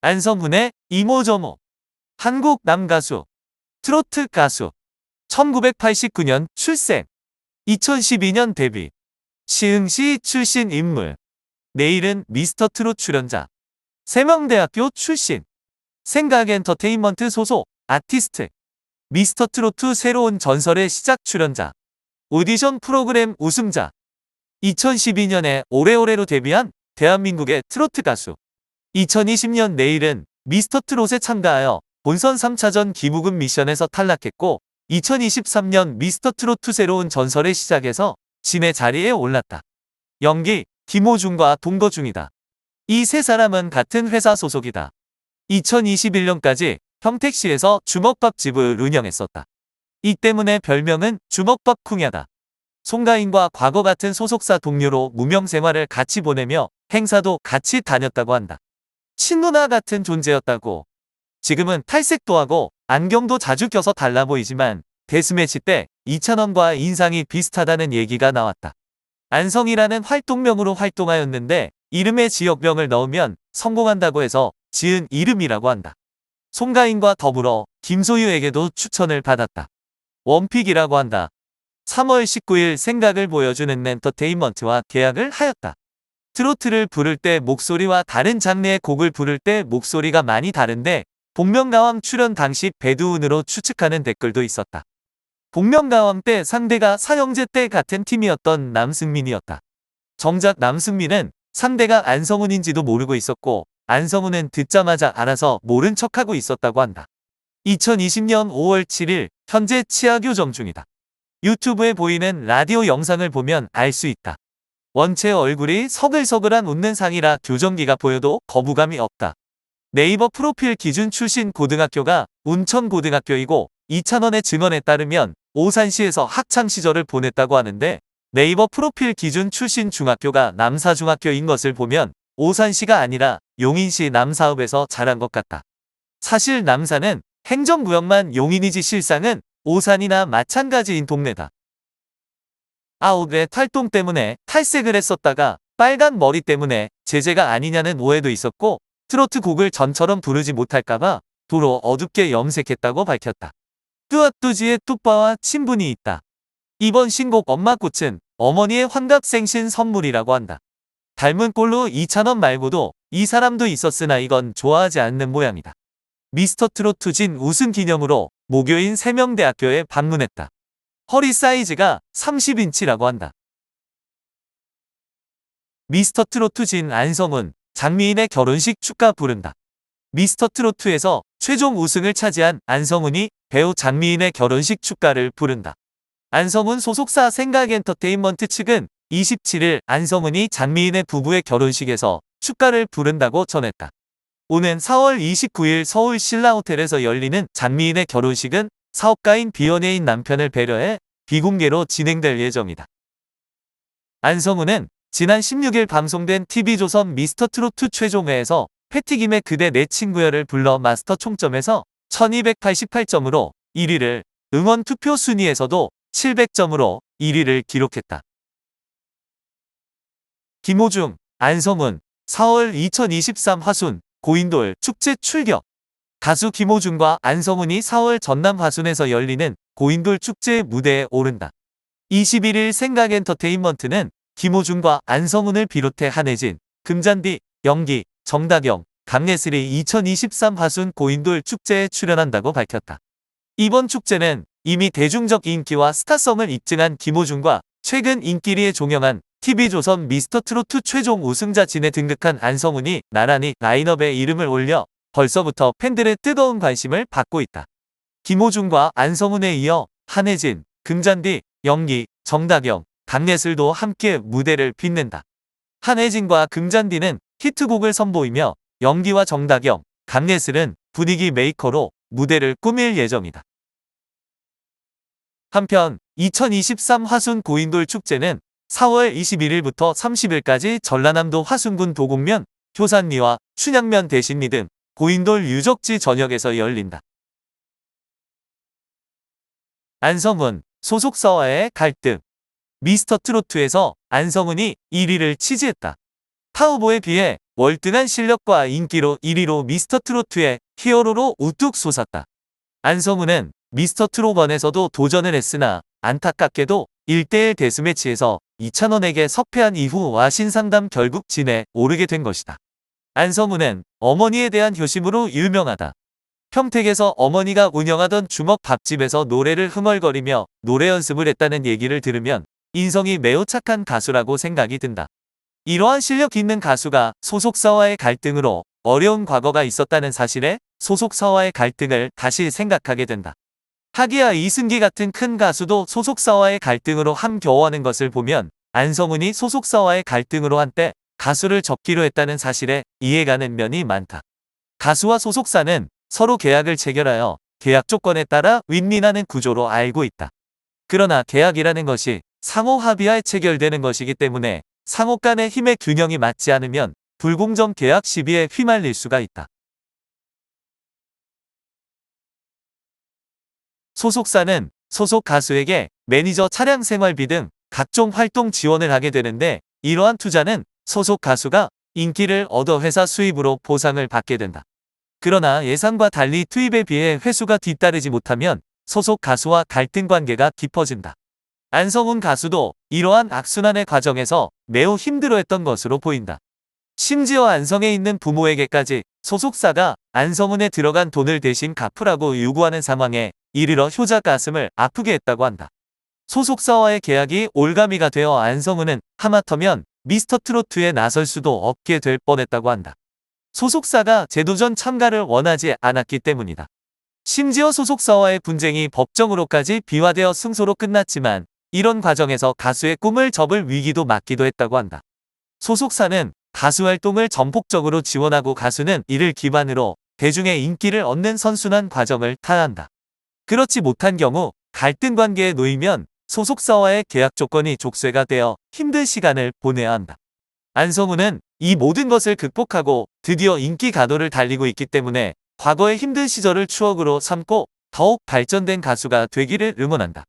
안성훈의 이모저모. 한국 남가수. 트로트 가수. 1989년 출생. 2012년 데뷔. 시흥시 출신 인물. 내일은 미스터 트롯 출연자. 세명대학교 출신. 생각 엔터테인먼트 소속 아티스트. 미스터 트로트 새로운 전설의 시작 출연자. 오디션 프로그램 우승자. 2012년에 오래오래로 데뷔한 대한민국의 트로트 가수. 2020년 내일은 미스터 트롯에 참가하여 본선 3차전 기무금 미션에서 탈락했고 2023년 미스터 트로트 새로운 전설의 시작에서 진의 자리에 올랐다. 연기 김호중과 동거 중이다. 이 세 사람은 같은 회사 소속이다. 2021년까지 평택시에서 주먹밥집을 운영했었다. 이 때문에 별명은 주먹밥 쿵야다. 송가인과 과거 같은 소속사 동료로 무명 생활을 같이 보내며 행사도 같이 다녔다고 한다. 친누나 같은 존재였다고. 지금은 탈색도 하고 안경도 자주 껴서 달라 보이지만 데스매치 때 이찬원과 인상이 비슷하다는 얘기가 나왔다. 안성이라는 활동명으로 활동하였는데 이름에 지역명을 넣으면 성공한다고 해서 지은 이름이라고 한다. 송가인과 더불어 김소유에게도 추천을 받았다. 원픽이라고 한다. 3월 19일 생각을 보여주는 엔터테인먼트와 계약을 하였다. 트로트를 부를 때 목소리와 다른 장르의 곡을 부를 때 목소리가 많이 다른데 복면가왕 출연 당시 배두운으로 추측하는 댓글도 있었다. 복면가왕 때 상대가 사형제 때 같은 팀이었던 남승민이었다. 정작 남승민은 상대가 안성훈인지도 모르고 있었고 안성훈은 듣자마자 알아서 모른 척하고 있었다고 한다. 2020년 5월 7일 현재 치아 교정 중이다. 유튜브에 보이는 라디오 영상을 보면 알 수 있다. 원체 얼굴이 서글서글한 웃는 상이라 교정기가 보여도 거부감이 없다. 네이버 프로필 기준 출신 고등학교가 운천고등학교이고 이찬원의 증언에 따르면 오산시에서 학창 시절을 보냈다고 하는데 네이버 프로필 기준 출신 중학교가 남사중학교인 것을 보면 오산시가 아니라 용인시 남사읍에서 자란 것 같다. 사실 남사는 행정구역만 용인이지 실상은 오산이나 마찬가지인 동네다. 아웃의 활동 때문에 탈색을 했었다가 빨간 머리 때문에 제재가 아니냐는 오해도 있었고 트로트 곡을 전처럼 부르지 못할까봐 도로 어둡게 염색했다고 밝혔다. 뚜아뚜지의 뚜빠와 친분이 있다. 이번 신곡 엄마꽃은 어머니의 환갑생신 선물이라고 한다. 닮은 꼴로 이찬원 말고도 이 사람도 있었으나 이건 좋아하지 않는 모양이다. 미스터 트로트 진 우승 기념으로 모교인 세명대학교에 방문했다. 허리 사이즈가 30인치라고 한다. 미스터 트로트 진 안성훈, 장미인의 결혼식 축가 부른다. 미스터 트로트에서 최종 우승을 차지한 안성훈이 배우 장미인의 결혼식 축가를 부른다. 안성훈 소속사 생각엔터테인먼트 측은 27일 안성훈이 장미인의 부부의 결혼식에서 축가를 부른다고 전했다. 오는 4월 29일 서울 신라호텔에서 열리는 장미인의 결혼식은 사업가인 비연예인 남편을 배려해 비공개로 진행될 예정이다. 안성훈은 지난 16일 방송된 TV조선 미스터 트로트 최종회에서 패티김의 그대 내 친구여를 불러 마스터 총점에서 1288점으로 1위를 응원 투표 순위에서도 700점으로 1위를 기록했다. 김호중, 안성훈, 4월 2023 화순, 고인돌 축제 출격. 가수 김호중과 안성훈이 4월 전남 화순에서 열리는 고인돌 축제 무대에 오른다. 21일 생각엔터테인먼트는 김호중과 안성훈을 비롯해 한혜진, 금잔디, 영기, 정다경, 강예슬이 2023 화순 고인돌 축제에 출연한다고 밝혔다. 이번 축제는 이미 대중적 인기와 스타성을 입증한 김호중과 최근 인기리에 종영한 TV조선 미스터트로트 최종 우승자 진에 등극한 안성훈이 나란히 라인업에 이름을 올려 벌써부터 팬들의 뜨거운 관심을 받고 있다. 김호중과 안성훈에 이어 한혜진, 금잔디, 영기, 정다경, 강예슬도 함께 무대를 빛낸다. 한혜진과 금잔디는 히트곡을 선보이며 영기와 정다경, 강예슬은 분위기 메이커로 무대를 꾸밀 예정이다. 한편 2023 화순 고인돌 축제는 4월 21일부터 30일까지 전라남도 화순군 도곡면, 효산리와 춘향면 대신리 등 고인돌 유적지 전역에서 열린다. 안성훈, 소속사와의 갈등 미스터 트로트에서 안성훈이 1위를 치지했다. 타후보에 비해 월등한 실력과 인기로 1위로 미스터 트로트의 히어로로 우뚝 솟았다. 안성우는 미스터 트롯원에서도 도전을 했으나 안타깝게도 1대1 데스매치에서 이찬원에게 석패한 이후 와신상담 결국 진에 오르게 된 것이다. 안성우는 어머니에 대한 효심으로 유명하다. 평택에서 어머니가 운영하던 주먹 밥집에서 노래를 흥얼거리며 노래 연습을 했다는 얘기를 들으면 인성이 매우 착한 가수라고 생각이 든다. 이러한 실력 있는 가수가 소속사와의 갈등으로 어려운 과거가 있었다는 사실에 소속사와의 갈등을 다시 생각하게 된다. 하기야 이승기 같은 큰 가수도 소속사와의 갈등으로 함겨워하는 것을 보면 안성훈이 소속사와의 갈등으로 한때 가수를 접기로 했다는 사실에 이해가는 면이 많다. 가수와 소속사는 서로 계약을 체결하여 계약 조건에 따라 윈윈하는 구조로 알고 있다. 그러나 계약이라는 것이 상호 합의하에 체결되는 것이기 때문에 상호 간의 힘의 균형이 맞지 않으면 불공정 계약 시비에 휘말릴 수가 있다. 소속사는 소속 가수에게 매니저 차량 생활비 등 각종 활동 지원을 하게 되는데 이러한 투자는 소속 가수가 인기를 얻어 회사 수입으로 보상을 받게 된다. 그러나 예상과 달리 투입에 비해 회수가 뒤따르지 못하면 소속 가수와 갈등 관계가 깊어진다. 안성훈 가수도 이러한 악순환의 과정에서 매우 힘들어했던 것으로 보인다. 심지어 안성에 있는 부모에게까지 소속사가 안성훈에 들어간 돈을 대신 갚으라고 요구하는 상황에 이르러 효자 가슴을 아프게 했다고 한다. 소속사와의 계약이 올가미가 되어 안성훈은 하마터면 미스터 트로트에 나설 수도 없게 될 뻔했다고 한다. 소속사가 재도전 참가를 원하지 않았기 때문이다. 심지어 소속사와의 분쟁이 법정으로까지 비화되어 승소로 끝났지만 이런 과정에서 가수의 꿈을 접을 위기도 맞기도 했다고 한다. 소속사는 가수 활동을 전폭적으로 지원하고 가수는 이를 기반으로 대중의 인기를 얻는 선순환 과정을 타한다. 그렇지 못한 경우 갈등 관계에 놓이면 소속사와의 계약 조건이 족쇄가 되어 힘든 시간을 보내야 한다. 안성우는 이 모든 것을 극복하고 드디어 인기 가도를 달리고 있기 때문에 과거의 힘든 시절을 추억으로 삼고 더욱 발전된 가수가 되기를 응원한다.